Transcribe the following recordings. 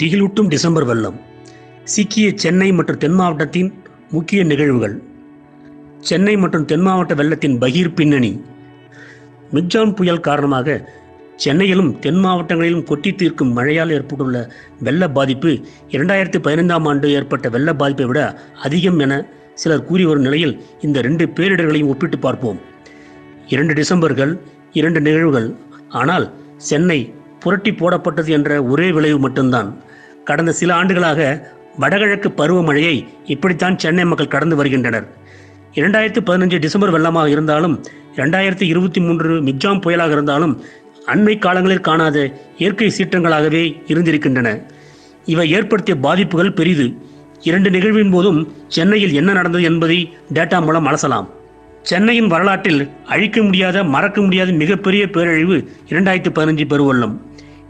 திகிலூட்டும் December வெள்ளம். சிக்கிய சென்னை மற்றும் தென் மாவட்டத்தின் முக்கிய நிகழ்வுகள். சென்னை மற்றும் தென் மாவட்ட வெள்ளத்தின் பகீர் பின்னணி. மிக்ஜான் புயல் காரணமாக சென்னையிலும் தென் மாவட்டங்களிலும் கொட்டி தீர்க்கும் மழையால் ஏற்பட்டுள்ள வெள்ள பாதிப்பு இரண்டாயிரத்தி பதினைந்தாம் ஆண்டு ஏற்பட்ட வெள்ள பாதிப்பை விட அதிகம் என சிலர் கூறி வரும் நிலையில் இந்த ரெண்டு பேரிடர்களையும் ஒப்பிட்டு பார்ப்போம். இரண்டு டிசம்பர்கள் இரண்டு நிகழ்வுகள். ஆனால் சென்னை புரட்டி போடப்பட்டது என்ற ஒரே விளைவு மட்டும்தான். கடந்த சில ஆண்டுகளாக வடகிழக்கு பருவமழையை இப்படித்தான் சென்னை மக்கள் கடந்து வருகின்றனர். இரண்டாயிரத்தி பதினஞ்சு டிசம்பர் வெள்ளமாக இருந்தாலும் இரண்டாயிரத்தி இருபத்தி மூன்று மிக்ஜாம் புயலாக இருந்தாலும் அண்மை காலங்களில் காணாத இயற்கை சீற்றங்களாகவே இருந்திருக்கின்றன. இவை ஏற்படுத்திய பாதிப்புகள் பெரிது. இரண்டு நிகழ்வின் போதும் சென்னையில் என்ன நடந்தது என்பதை டேட்டா மூலம் அலசலாம். சென்னையின் வரலாற்றில் அழிக்க முடியாத மறக்க முடியாத மிகப்பெரிய பேரழிவு இரண்டாயிரத்தி பதினஞ்சு பெருவெள்ளம்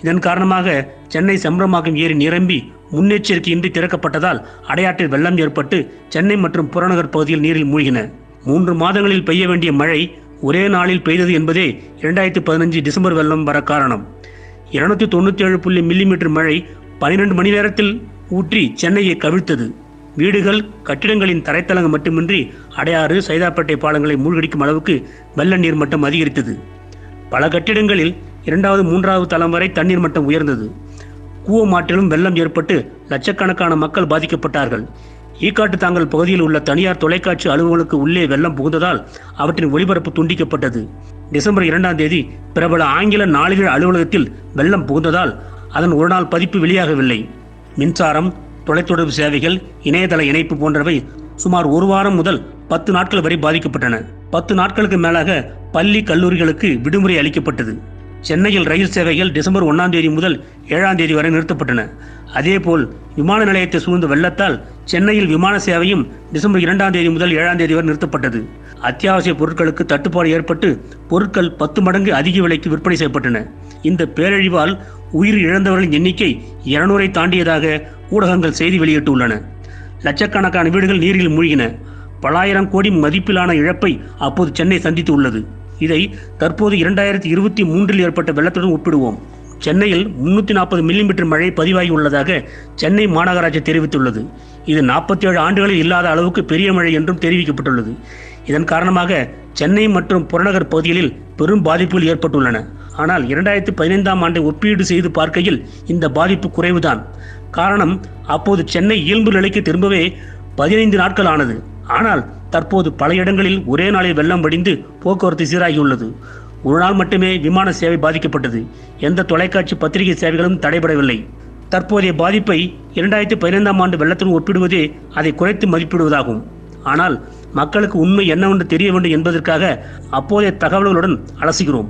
இதன் காரணமாக சென்னை செம்பரமாக்கம் ஏரி நிரம்பி முன்னெச்சரிக்கையின்றி திறக்கப்பட்டதால் அடையாற்றில் வெள்ளம் ஏற்பட்டு சென்னை மற்றும் புறநகர் பகுதியில் நீரில் மூழ்கின. மூன்று மாதங்களில் பெய்ய வேண்டிய மழை ஒரே நாளில் பெய்தது என்பதே இரண்டாயிரத்தி பதினஞ்சு டிசம்பர் வெள்ளம் வர காரணம். இருநூத்தி தொண்ணூற்றி ஏழு புள்ளி மில்லிமீட்டர் மழை பனிரெண்டு மணி நேரத்தில் ஊற்றி சென்னையை கவிழ்த்தது. வீடுகள் கட்டிடங்களின் தரைத்தளங்கள் மட்டுமின்றி அடையாறு சைதாப்பேட்டை பாலங்களை மூழ்கடிக்கும் அளவுக்கு வெள்ள நீர் மட்டம் அதிகரித்தது. பல கட்டிடங்களில் இரண்டாவது மூன்றாவது தளம் வரை தண்ணீர் மட்டம் உயர்ந்தது. கூவமாற்றிலும் வெள்ளம் ஏற்பட்டு லட்சக்கணக்கான மக்கள் பாதிக்கப்பட்டார்கள். ஈக்காட்டு தாங்கல் பகுதியில் உள்ள தனியார் தொலைக்காட்சி அலுவலகங்களுக்கு உள்ளே வெள்ளம் புகுந்ததால் அவற்றின் ஒளிபரப்பு துண்டிக்கப்பட்டது. டிசம்பர் இரண்டாம் தேதி பிரபல ஆங்கில நாளிதழ் அலுவலகத்தில் வெள்ளம் புகுந்ததால் அதன் ஒரு நாள் பதிப்பு வெளியாகவில்லை. மின்சாரம் தொலைத்தொடர்பு சேவைகள் இணையதள இணைப்பு போன்றவை சுமார் ஒரு வாரம் முதல் பத்து நாட்கள் வரை பாதிக்கப்பட்டன. பத்து நாட்களுக்கு மேலாக பள்ளி கல்லூரிகளுக்கு விடுமுறை அளிக்கப்பட்டது. சென்னையில் ரயில் சேவைகள் டிசம்பர் ஒன்றாம் தேதி முதல் ஏழாம் தேதி வரை நிறுத்தப்பட்டன. அதேபோல் விமான நிலையத்தை சூழ்ந்த வெள்ளத்தால் சென்னையில் விமான சேவையும் டிசம்பர் இரண்டாம் தேதி முதல் ஏழாம் தேதி வரை நிறுத்தப்பட்டது. அத்தியாவசிய பொருட்களுக்கு தட்டுப்பாடு ஏற்பட்டு பொருட்கள் பத்து மடங்கு அதிக விலைக்கு விற்பனை செய்யப்பட்டன. இந்த பேரழிவால் உயிர் இழந்தவர்களின் எண்ணிக்கை இருநூறை தாண்டியதாக ஊடகங்கள் செய்தி வெளியிட்டுள்ளன. லட்சக்கணக்கான வீடுகள் நீரில் மூழ்கின. பலாயிரம் கோடி மதிப்பிலான இழப்பை அப்போது சென்னை சந்தித்து உள்ளது இதை தற்போது இரண்டாயிரத்தி இருபத்தி மூன்றில் ஏற்பட்ட வெள்ளத்துடன் ஒப்பிடுவோம். சென்னையில் முன்னூற்றி நாற்பது மில்லிமீட்டர் மழை பதிவாகி உள்ளதாக சென்னை மாநகராட்சி தெரிவித்துள்ளது. இது நாற்பத்தி ஏழு ஆண்டுகளில் இல்லாத அளவுக்கு பெரிய மழை என்றும் தெரிவிக்கப்பட்டுள்ளது. இதன் காரணமாக சென்னை மற்றும் புறநகர் பகுதிகளில் பெரும் பாதிப்புகள் ஏற்பட்டுள்ளன. ஆனால் இரண்டாயிரத்தி பதினைந்தாம் ஆண்டை ஒப்பீடு செய்து பார்க்கையில் இந்த பாதிப்பு குறைவுதான். காரணம் அப்போது சென்னை இயல்பு நிலைக்கு திரும்பவே பதினைந்து நாட்கள் ஆனது. ஆனால் தற்போது பல இடங்களில் ஒரே நாளில் வெள்ளம் வடிந்து போக்குவரத்து சீராகியுள்ளது. ஒரு நாள் மட்டுமே விமான சேவை பாதிக்கப்பட்டது. எந்த தொலைக்காட்சி பத்திரிகை சேவைகளும் தடைபடவில்லை. தற்போதைய பாதிப்பை இரண்டாயிரத்தி பதினைந்தாம் ஆண்டு வெள்ளத்துடன் ஒப்பிடுவதே அதை குறைத்து மதிப்பிடுவதாகும். ஆனால் மக்களுக்கு உண்மை என்னவென்று தெரிய வேண்டும் என்பதற்காக அப்போதைய தகவல்களுடன் அலசுகிறோம்.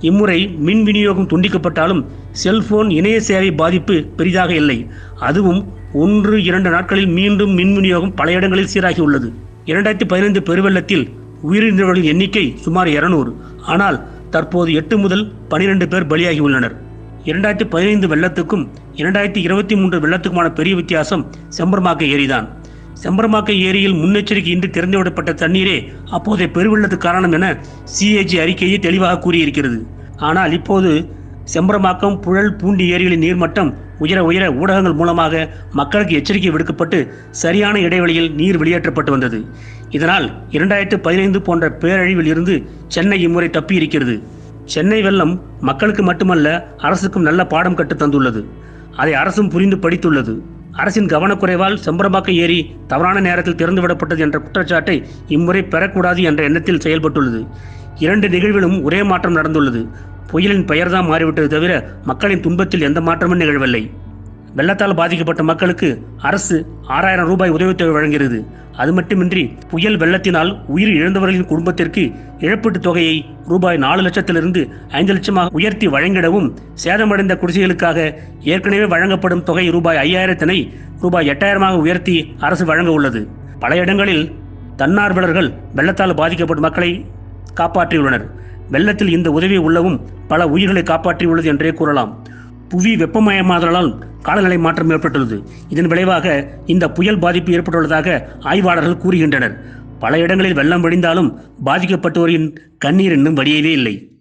இம்முறை மின் விநியோகம் துண்டிக்கப்பட்டாலும் செல்போன் இணைய சேவை பாதிப்பு பெரிதாக இல்லை. அதுவும் ஒன்று இரண்டு நாட்களில் மீண்டும் மின் விநியோகம் பல இடங்களில் சீராகியுள்ளது. இரண்டாயிரத்தி பதினைந்து பெருவெள்ளத்தில் உயிரிழந்தவர்களின் எண்ணிக்கை சுமார் இருநூறு. ஆனால் தற்போது எட்டு முதல் பனிரெண்டு பேர் பலியாகியுள்ளனர் இரண்டாயிரத்தி பதினைந்து வெள்ளத்துக்கும் இரண்டாயிரத்தி இருபத்தி மூன்று வெள்ளத்துக்குமான பெரிய வித்தியாசம் செம்பரமாக்க ஏரிதான். செம்பரமாக்க ஏரியில் முன்னெச்சரிக்கை இன்றி திறந்துவிடப்பட்ட தண்ணீரே அப்போதைய பெருவெள்ளத்துக்கு காரணம் என சிஏஜி அறிக்கையை தெளிவாக கூறியிருக்கிறது. ஆனால் இப்போது செம்பரமாக்கம் புழல் பூண்டி ஏரிகளின் நீர்மட்டம் உயர உயர ஊடகங்கள் மூலமாக மக்களுக்கு எச்சரிக்கை விடுக்கப்பட்டு சரியான இடைவெளியில் நீர் வெளியேற்றப்பட்டு வந்தது. இதனால் இரண்டாயிரத்து பதினைந்து போன்ற பேரழிவில் இருந்து சென்னை இம்முறை தப்பியிருக்கிறது. சென்னை வெள்ளம் மக்களுக்கு மட்டுமல்ல அரசுக்கும் நல்ல பாடம் கட்டு தந்துள்ளது. அதை அரசும் புரிந்து படித்துள்ளது. அரசின் கவனக்குறைவால் செம்பரம்பாக்கம் ஏரி தவறான நேரத்தில் திறந்துவிடப்பட்டது என்ற குற்றச்சாட்டை இம்முறை பெறக்கூடாது என்ற எண்ணத்தில் செயல்பட்டுள்ளது. இரண்டு நிகழ்விலும் ஒரே மாற்றம் நடந்துள்ளது. புயலின் பெயர்தான் மாறிவிட்டது தவிர மக்களின் துன்பத்தில் எந்த மாற்றமும் நிகழவில்லை. வெள்ளத்தால் பாதிக்கப்பட்ட மக்களுக்கு அரசு ஆறாயிரம் ரூபாய் உதவித்தொகை வழங்குகிறது. அது மட்டுமின்றி புயல் வெள்ளத்தினால் உயிர் இழந்தவர்களின் குடும்பத்திற்கு இழப்பீட்டுத் தொகையை ரூபாய் நாலு லட்சத்திலிருந்து ஐந்து லட்சமாக உயர்த்தி வழங்கிடவும் சேதமடைந்த குடிசைகளுக்காக ஏற்கனவே வழங்கப்படும் தொகை ரூபாய் ஐயாயிரத்தினை ரூபாய் எட்டாயிரமாக உயர்த்தி அரசு வழங்க உள்ளது. பல இடங்களில் தன்னார்வலர்கள் வெள்ளத்தால் பாதிக்கப்பட்ட மக்களை காப்பாற்றியுள்ளனர். வெள்ளத்தில் இந்த உதவி உள்ளவும் பல உயிர்களை காப்பாற்றியுள்ளது என்றே கூறலாம். புவி வெப்பமயமாதலால் காலநிலை மாற்றம் ஏற்பட்டுள்ளது. இதன் விளைவாக இந்த புயல் பாதிப்பு ஏற்பட்டுள்ளதாக ஆய்வாளர்கள் கூறுகின்றனர். பல இடங்களில் வெள்ளம் வடிந்தாலும் பாதிக்கப்பட்டோரின் கண்ணீர் இன்னும் வடியவே இல்லை.